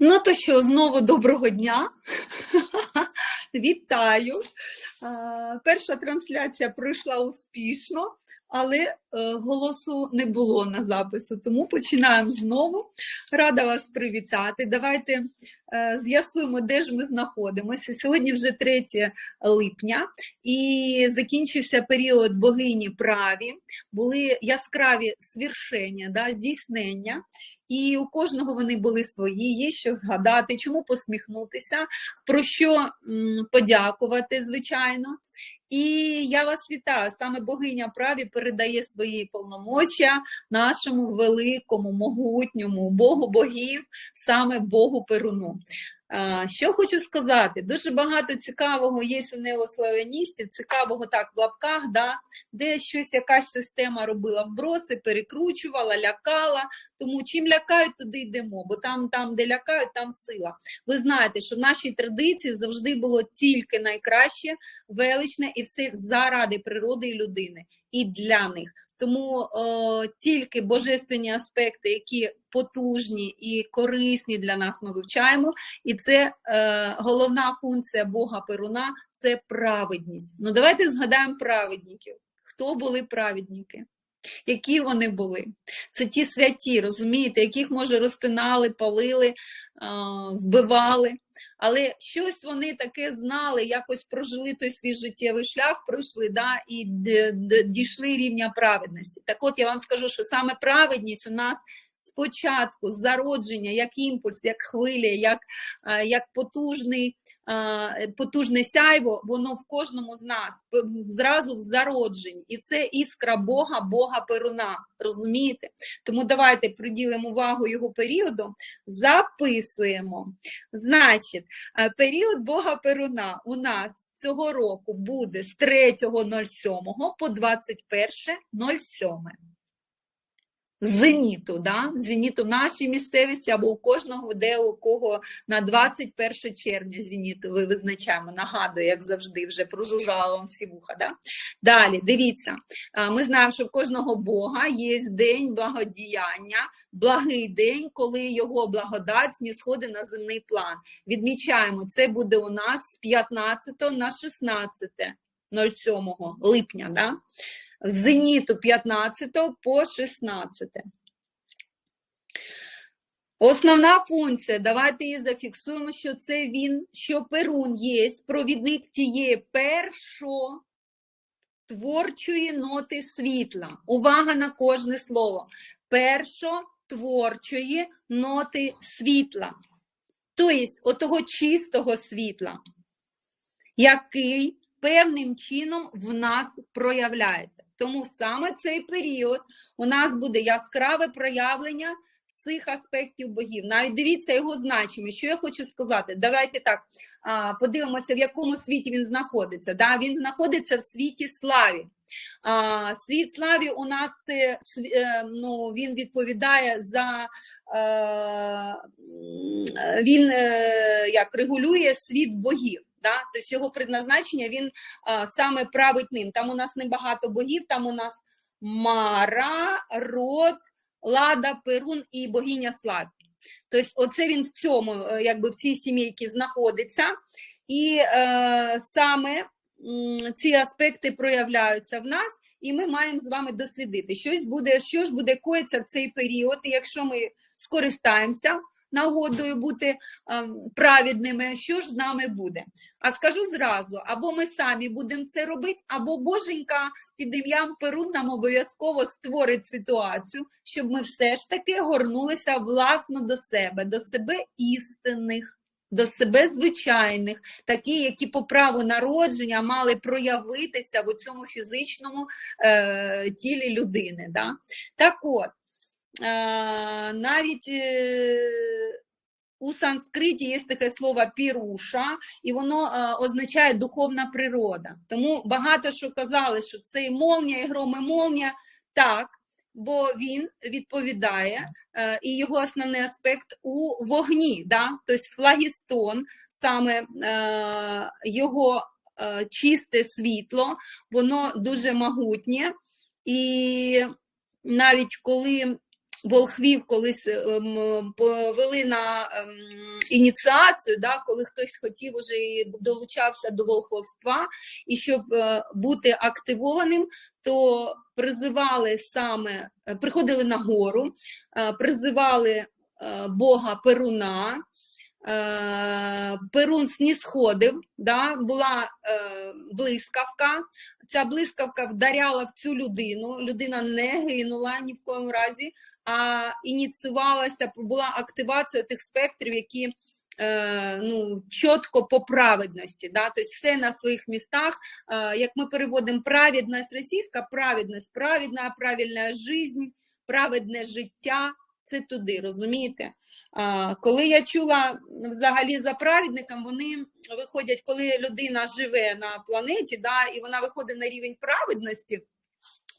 Ну то що, знову доброго дня. Вітаю. Е, Перша трансляція пройшла успішно, але е, голосу не було на запису, тому починаємо знову. Рада вас привітати. Давайте е, з'ясуємо, де ж ми знаходимося. Сьогодні вже 3 липня, і закінчився період богині праві, були яскраві свершення, да, здійснення. І у кожного вони були свої, є що згадати, чому посміхнутися, про що подякувати, звичайно. І я вас вітаю. Саме богиня праві передає свої повномочя нашому великому, могутньому Богу богів, саме Богу Перуну. Що хочу сказати, дуже багато цікавого є у неославяністів, цікавого так в лапках, да, де щось якась система робила вброси, перекручувала, лякала. Тому чим лякають, туди йдемо, бо там, там, де лякають, там сила. Ви знаєте, що в нашій традиції завжди було тільки найкраще, величне і все заради природи і людини, і для них. Тому е, тільки божественні аспекти, які потужні і корисні для нас, ми вивчаємо. І це е, головна функція Бога Перуна це праведність. Ну давайте згадаємо праведників. Хто були праведники? Які вони були? Це ті святі, розумієте, яких, може, розтинали, палили, вбивали. Але щось вони таке знали, якось прожили той свій життєвий шлях, пройшли да, і дійшли рівня праведності. Так от я вам скажу, що саме праведність у нас спочатку, зародження, як імпульс, як хвиля, як як потужний, потужне сяйво, воно в кожному з нас зразу в зародженні. І це іскра Бога, Бога Перуна. Розумієте? Тому давайте приділимо увагу його періоду, записуємо. Значить, період Бога Перуна у нас цього року буде з 3.07 по 21.07 зеніту, да? зеніту в нашій місцевості або у кожного, де у кого на 21 червня зеніту ви визначаємо. Нагадую, як завжди, вже прожужжала вам всі вуха. Да? Далі, дивіться, ми знаємо, що в кожного Бога є день благодіяння, благий день, коли його благодать сходить на земний план. Відмічаємо, це буде у нас з 15 на 16 07 липня. Да? З зеніту 15 по 16. Основна функція, давайте її зафіксуємо, що це він, що Перун є провідник тієї першотворчої ноти світла. Увага на кожне слово. Першотворчої ноти світла. Тобто, отого чистого світла, який певним чином в нас проявляється. Тому саме цей період у нас буде яскраве проявлення всіх аспектів богів. Навіть дивіться його значення. Що я хочу сказати? Давайте так подивимося, в якому світі він знаходиться. Да? Він знаходиться в світі славі. Світ славі у нас це е, ну, він відповідає за е, він е, як регулює світ богів. Да? Тобто його предназначення він а, саме править ним. Там у нас небагато богів, там у нас Мара, Род, Лада, Перун і богиня Славі. Тобто, оце він в цьому, е, якби в цій сімейці знаходиться, і е, саме ці аспекти проявляються в нас, і ми маємо з вами дослідити, щось буде, що ж буде коїться в цей період, і якщо ми скористаємося нагодою бути праведними, що ж з нами буде. А скажу зразу: або ми самі будемо це робити, або Боженька під ім'ям Перун нам обов'язково створить ситуацію, щоб ми все ж таки горнулися власно до себе, до себе істинних. До себе звичайних, такі, які по праву народження мали проявитися в цьому фізичному е, тілі людини. Да? Так от, навіть е, у санскриті є таке слово піруша, і воно означає духовна природа. Тому багато що казали, що це і молнія, і гром, і молнія. Так, бо він відповідає, е, і його основний аспект у вогні. Да? Тобто флагістон, саме е, його чисте світло, воно дуже могутнє. І навіть коли волхвів колись ем, повели на ем, ініціацію, да, коли хтось хотів уже і долучався до волхвовства, і щоб е, бути активованим, то призивали саме, е, приходили на гору, е, призивали е, Бога Перуна. Е, Перун снісходив, да, була е, блискавка. Ця блискавка вдаряла в цю людину. Людина не гинула ні в коєму разі, ініціювалася, була активація тих спектрів, які е, ну, чітко по праведності. Да? Тобто все на своїх містах. Як ми переводимо праведність російська, праведність, праведна, правильна життя, праведне життя це туди, розумієте? Коли я чула взагалі за праведником, вони виходять, коли людина живе на планеті, да, і вона виходить на рівень праведності.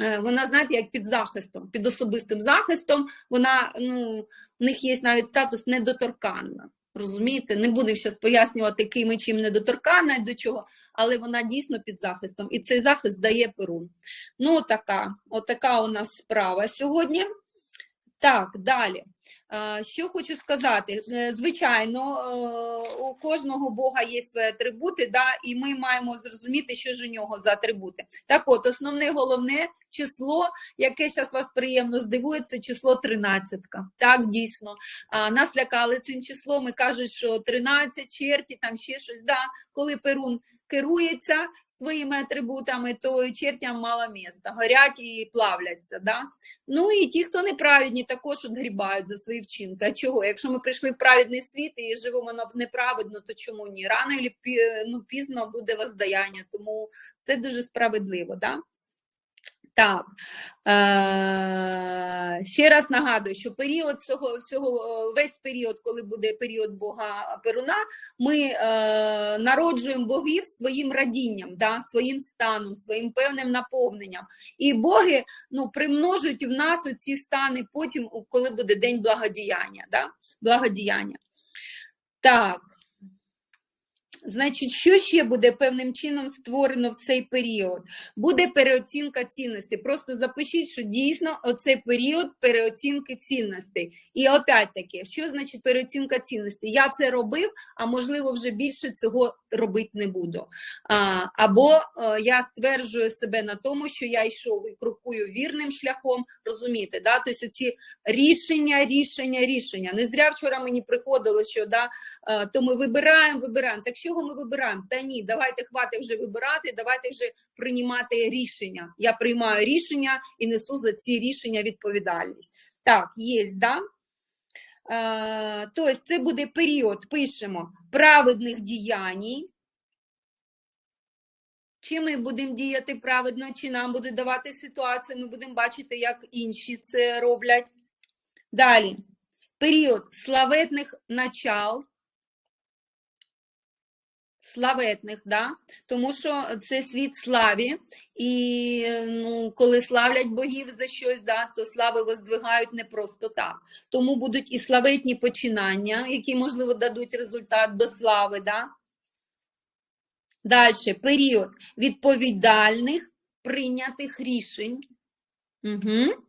Е, вона, знаєте, як під захистом, під особистим захистом, вона, ну, у них є навіть статус недоторканна. Розумієте, не будемо зараз пояснювати, ким і чим недоторканна і до чого, але вона дійсно під захистом. І цей захист дає Перун. Ну, така, отака у нас справа сьогодні. Так, далі. Що хочу сказати, е, звичайно, е, у кожного Бога є свої атрибути, да, і ми маємо зрозуміти, що ж у нього за атрибути. Так от, основне головне число, яке зараз вас приємно здивує, це число 13. Так, дійсно. Нас лякали цим числом і кажуть, що 13, черті, там ще щось. Да, Коли Перун керується своїми атрибутами, то чертям мало міста, горять і плавляться. Да? Ну і ті, хто неправедні, також відгрібають за свої вчинки. А чого? Якщо ми прийшли в праведний світ і живемо неправедно, то чому ні? Рано і ну, пізно буде воздаяння, тому все дуже справедливо. Да? Так, е, ще раз нагадую, що період цього всього, весь період, коли буде період Бога Перуна, ми е, народжуємо богів своїм радінням, да, своїм станом, своїм певним наповненням. І боги ну, примножують в нас оці стани потім, коли буде день благодіяння. Да, благодіяння. Так. Значить, що ще буде певним чином створено в цей період? Буде переоцінка цінностей. Просто запишіть, що дійсно оцей період переоцінки цінностей. І опять-таки, що значить переоцінка цінностей? Я це робив, а можливо, вже більше цього робити не буду. А, Або е, я стверджую себе на тому, що я йшов і крокую вірним шляхом, розумієте, да? тобто ці рішення, рішення, рішення. Не зря вчора мені приходило, що да, то ми вибираємо, вибираємо. Так чого ми вибираємо? Та ні, давайте хватить вже вибирати, давайте вже приймати рішення. Я приймаю рішення і несу за ці рішення відповідальність. Так, є, да? Е, тобто це буде період, пишемо, праведних діянь. Чи ми будемо діяти праведно, чи нам будуть давати ситуацію, ми будемо бачити, як інші це роблять. Далі. Період славетних начал, славетних, да? тому що це світ славі, і ну, коли славлять богів за щось, да, то слави воздвигають не просто так. Тому будуть і славетні починання, які, можливо, дадуть результат до слави. Да? Далі період відповідальних прийнятих рішень. Угу.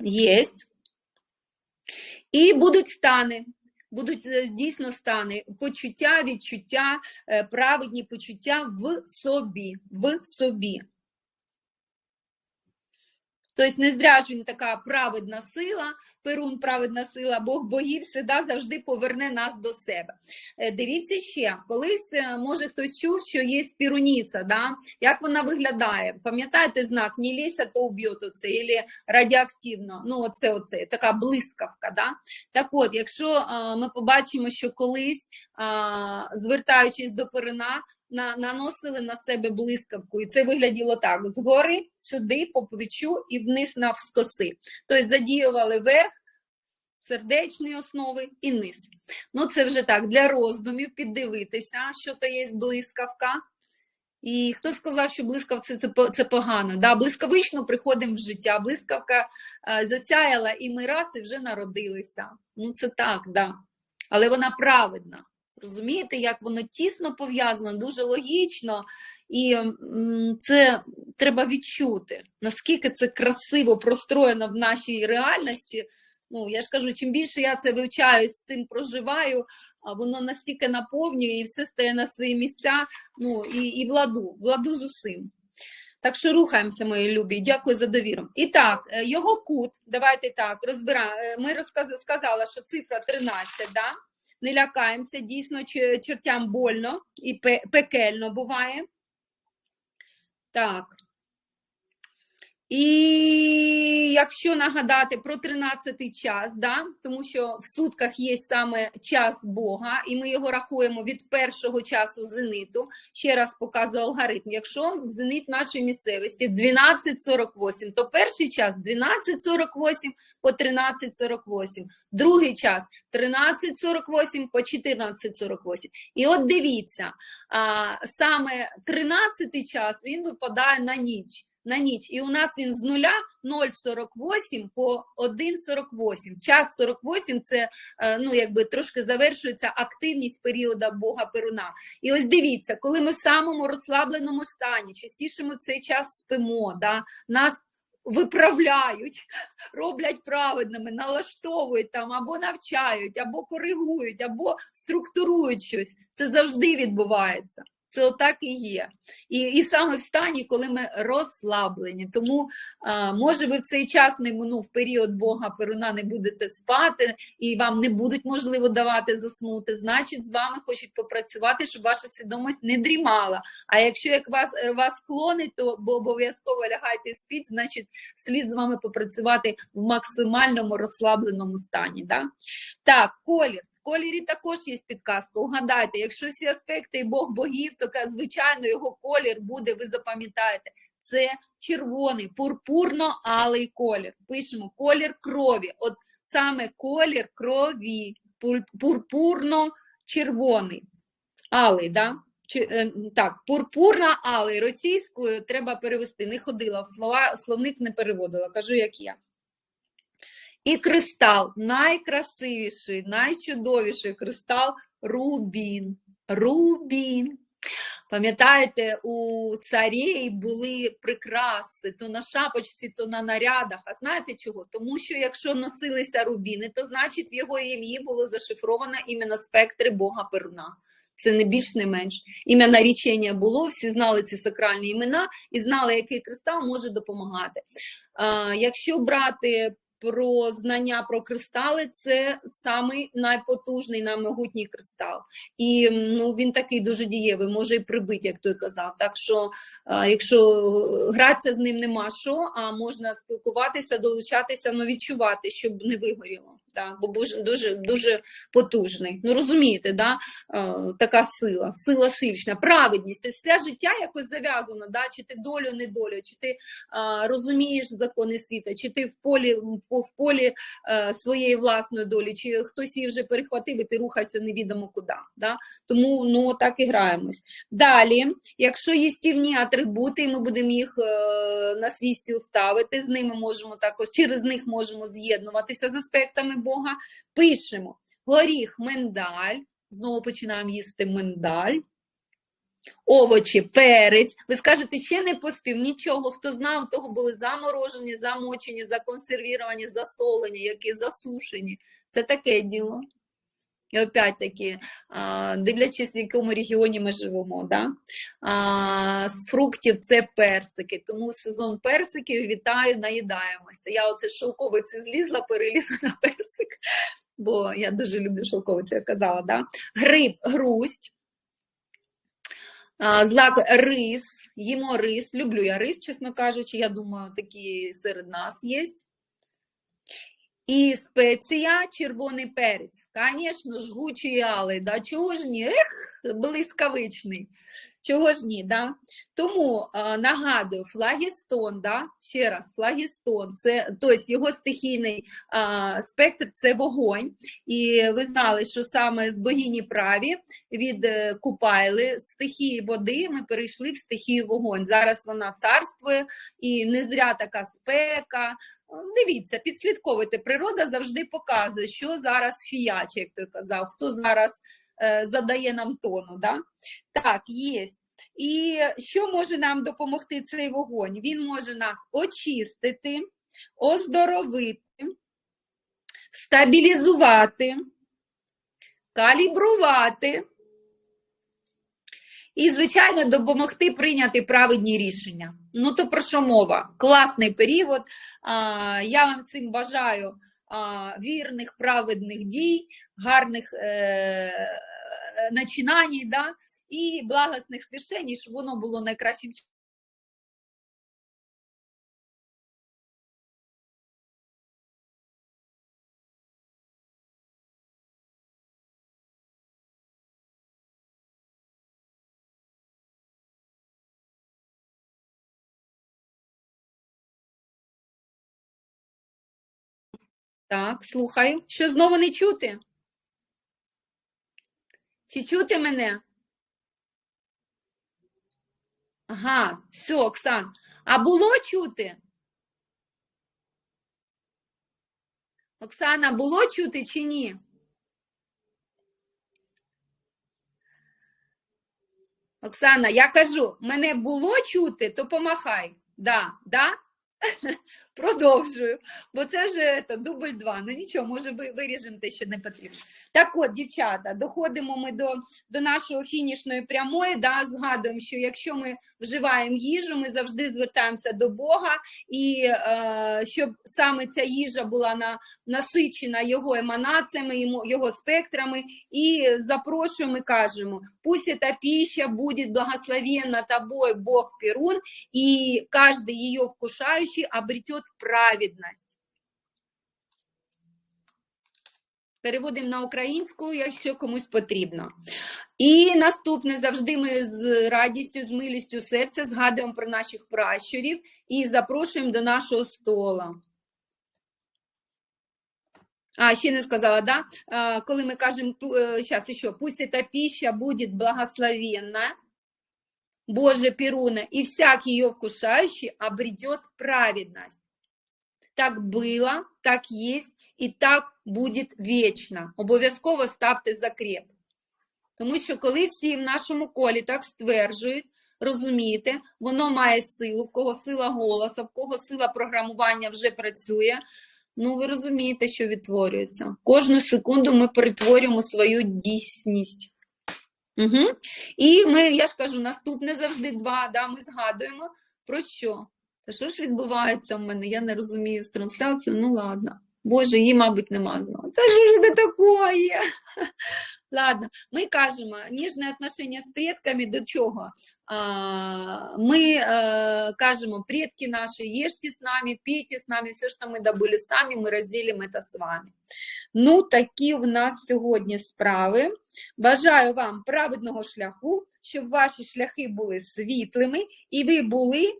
Єсть. І будуть стани будуть е, дійсно стани почуття, відчуття, е, праведні почуття в собі, в собі. Тобто не зря ж він така праведна сила, Перун праведна сила, Бог богів всегда завжди поверне нас до себе. Е, дивіться ще, колись, е, може, хтось чув, що є спіруніця, да? як вона виглядає? Пам'ятаєте знак «Не ліся, то уб'є оце, або радіоактивно, ну оце, оце, така блискавка. Да? Так от, якщо е, ми побачимо, що колись, звертаючись до перина, на, наносили на себе блискавку, і це вигляділо так: згори сюди, по плечу і вниз навскоси. Тобто задіювали верх, сердечні основи і низ. Ну, це вже так, для роздумів піддивитися, що то є блискавка. І хто сказав, що блискавка це, це погано? Да, Блискавично приходимо в життя, блискавка е, засяяла, і ми раз і вже народилися. Ну, це так, да. Але вона праведна. Розумієте, як воно тісно пов'язано, дуже логічно. І це треба відчути, наскільки це красиво простроєно в нашій реальності. Ну, я ж кажу, чим більше я це вивчаю, з цим проживаю, а воно настільки наповнює і все стає на свої місця, ну і, і владу, владу з усім. Так що рухаємося, мої любі. Дякую за довіру. І так, е, його кут, давайте так, розбираємо. Ми розказ... сказали, що цифра 13, да? Не лякаємося, дійсно чертям больно і пекельно буває. Так. І якщо нагадати про 13-й час, да, тому що в сутках є саме час Бога, і ми його рахуємо від першого часу зениту. Ще раз показую алгоритм. Якщо зенит нашої місцевості в 12.48, то перший час 12.48 по 13.48, другий час 13.48 по 14.48. І от дивіться, а, саме 13-й час він випадає на ніч. На ніч, і у нас він з нуля 0,48 по 1,48. Час 48 це е, ну якби трошки завершується активність періоду Бога Перуна. І ось дивіться, коли ми в самому розслабленому стані, частіше ми в цей час спимо, да, нас виправляють, роблять праведними, налаштовують там або навчають, або коригують, або структурують щось. Це завжди відбувається. Це отак і є. І, і саме в стані, коли ми розслаблені. Тому а, може ви в цей час не ну, в період Бога Перуна не будете спати, і вам не будуть можливо давати заснути. Значить, з вами хочуть попрацювати, щоб ваша свідомість не дрімала. А якщо як вас вас клонить, то бо обов'язково лягайте спіть, значить слід з вами попрацювати в максимальному розслабленому стані. Да? Так, колір. В кольорі також є підказка. Угадайте, якщо всі аспекти і Бог богів, то звичайно його колір буде, ви запам'ятаєте, це червоний, пурпурно-алий колір. Пишемо колір крові. От саме колір крові, пурпурно-червоний. Алий, да? Чи, е, так, пурпурно-алий. Російською треба перевести. Не ходила слова, словник не переводила. Кажу, як я. І кристал найкрасивіший, найчудовіший кристал рубін. Рубін. Пам'ятаєте, у царей були прикраси то на шапочці, то на нарядах. А знаєте чого? Тому що якщо носилися рубіни, то значить в його ім'ї було зашифровано іменно спектри Бога Перуна. Це не більш не менш. Ім'я нарічення було, всі знали ці сакральні імена і знали, який кристал може допомагати. А, якщо брати про знання про кристали, це самий найпотужний, наймогутній кристал. І ну, він такий дуже дієвий, може і прибити, як той казав. Так що, якщо гратися з ним нема що, а можна спілкуватися, долучатися, ну відчувати, щоб не вигоріло. Да? Бо дуже, дуже, потужний. Ну розумієте, да? е, така сила, сила сильна, праведність. Ось все життя якось зав'язано, да? чи ти долю, не долю, чи ти а, розумієш закони світа, чи ти в полі в, полі е, своєї власної долі, чи хтось її вже перехватив і ти рухайся невідомо куди. Да? Тому ну так і граємось. Далі, якщо їстівні атрибути, і ми будемо їх е, на свій стіл ставити, з ними можемо також через них можемо з'єднуватися з аспектами Бога. Пишемо горіх, миндаль. Знову починаємо їсти миндаль. Овочі, перець. Ви скажете, ще не поспів нічого. Хто знав, того були заморожені, замочені, законсервіровані, засолені, які засушені. Це таке діло. І опять таки, дивлячись, в якому регіоні ми живемо, да? з фруктів це персики. Тому сезон персиків вітаю, наїдаємося. Я оце шовковиці злізла, перелізла на персик, бо я дуже люблю шовковицю, я казала. Да? Гриб, грусть. Злак рис, їмо рис. Люблю я рис, чесно кажучи. Я думаю, такі серед нас є. І спеція червоний перець. Звісно, жгучий алий. Да? Чого ж ні? Ех, блискавичний. Чого ж ні? Да? Тому а, нагадую, флагістон, да? ще раз, флагістон, це тобто його стихійний а, спектр це вогонь. І ви знали, що саме з богині праві від е, Купайли, стихії води, ми перейшли в стихію вогонь. Зараз вона царствує, і не зря така спека. Дивіться, підслідковуйте, природа завжди показує, що зараз фіяче, як той казав, хто зараз е, задає нам тону. Да? Так, є. І що може нам допомогти цей вогонь? Він може нас очистити, оздоровити, стабілізувати, калібрувати і, звичайно, допомогти прийняти праведні рішення. Ну, то про що мова? Класний період. Я вам всім бажаю вірних, праведних дій, гарних е, начинань, да? і благосних священів, щоб воно було найкращим Так, слухаю. Що знову не чути? Чи чути мене? Ага, все, Оксан. А було чути? Оксана, було чути чи ні? Оксана, я кажу, мене було чути, то помахай. Да, да? Продовжую, бо це вже це, дубль два. Ну нічого, може ви виріжемо те, що не потрібно. Так от, дівчата, доходимо ми до до нашої фінішної прямої, да, згадуємо, що якщо ми вживаємо їжу, ми завжди звертаємося до Бога, і е, щоб саме ця їжа була на, насичена його еманаціями, його спектрами, і запрошуємо і кажемо, пусть эта пища будет благословенна тобой, Бог Перун, и каждый ее вкушающий обретет праведность. Переводимо на українську, якщо комусь потрібно. І наступне завжди ми з радістю, з милістю серця згадуємо про наших пращурів і запрошуємо до нашого стола. А, ще не сказала, да? Коли ми кажемо, зараз ще, пусть эта пища будет благословенна, Боже Перуна, и всяк ее вкушающий обретет праведность. Так было, так есть і так буде вічно. Обов'язково ставте закреп. Тому що коли всі в нашому колі так стверджують, розумієте, воно має силу, в кого сила голосу, в кого сила програмування вже працює. Ну, ви розумієте, що відтворюється. Кожну секунду ми перетворюємо свою дійсність. Угу. І ми, я ж кажу, наступне завжди два, да, ми згадуємо про що? Та що ж відбувається в мене? Я не розумію з трансляцією, ну ладно. Боже, її, мабуть, нема знову. Та що ж це таке? Ладно, ми кажемо, ніжне отношення з предками до чого? А, Ми е, кажемо, предки наші, їжте з нами, пійте з нами, все, що ми добули самі, ми розділимо це з вами. Ну, такі в нас сьогодні справи. Бажаю вам праведного шляху, щоб ваші шляхи були світлими і ви були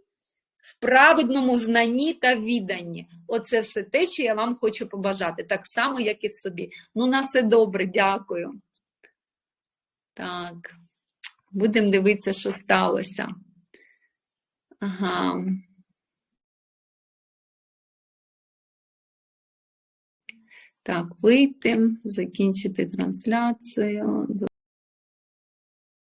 в праведному знанні та відданні. Оце все те, що я вам хочу побажати, так само, як і собі. Ну, на все добре, дякую. Так, будемо дивитися, що сталося. Ага. Так, вийти, закінчити трансляцію.